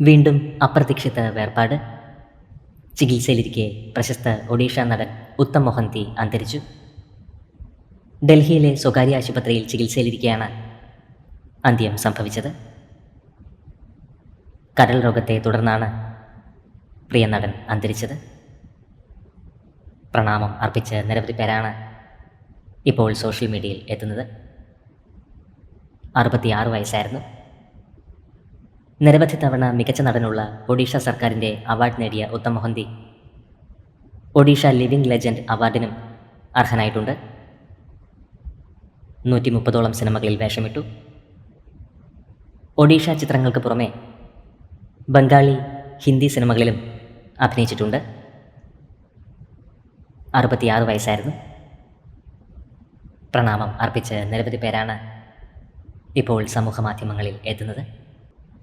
വീണ്ടും അപ്രതീക്ഷിത വേർപാട്. ചികിത്സയിലിരിക്കെ പ്രശസ്ത ഒഡീഷ നടൻ ഉത്തം മൊഹന്തി അന്തരിച്ചു. ഡൽഹിയിലെ സ്വകാര്യ ആശുപത്രിയിൽ ചികിത്സയിലിരിക്കെയാണ് അന്ത്യം സംഭവിച്ചത്. കരൾ രോഗത്തെ തുടർന്നാണ് പ്രിയ നടൻ അന്തരിച്ചത്. പ്രണാമം അർപ്പിച്ച നിരവധി പേരാണ് ഇപ്പോൾ സോഷ്യൽ മീഡിയയിൽ എത്തുന്നത്. അറുപത്തിയാറ് വയസ്സായിരുന്നു. നിരവധി തവണ മികച്ച നടനുള്ള ഒഡീഷ സർക്കാരിന്റെ അവാർഡ് നേടിയ ഉത്തം മൊഹന്തി. ഒഡീഷ ലിവിംഗ് ലെജൻഡ് അവാർഡിനും അർഹനായിട്ടുണ്ട്. നൂറ്റി മുപ്പതോളം സിനിമകളിൽ വേഷമിട്ടു. ഒഡീഷ ചിത്രങ്ങൾക്ക് പുറമെ ബംഗാളി ഹിന്ദി സിനിമകളിലും അഭിനയിച്ചിട്ടുണ്ട്. അറുപത്തിയാറ് വയസ്സായിരുന്നു. പ്രണാമം അർപ്പിച്ച് നിരവധി പേരാണ് ഇപ്പോൾ സമൂഹ മാധ്യമങ്ങളിൽ എത്തുന്നത്.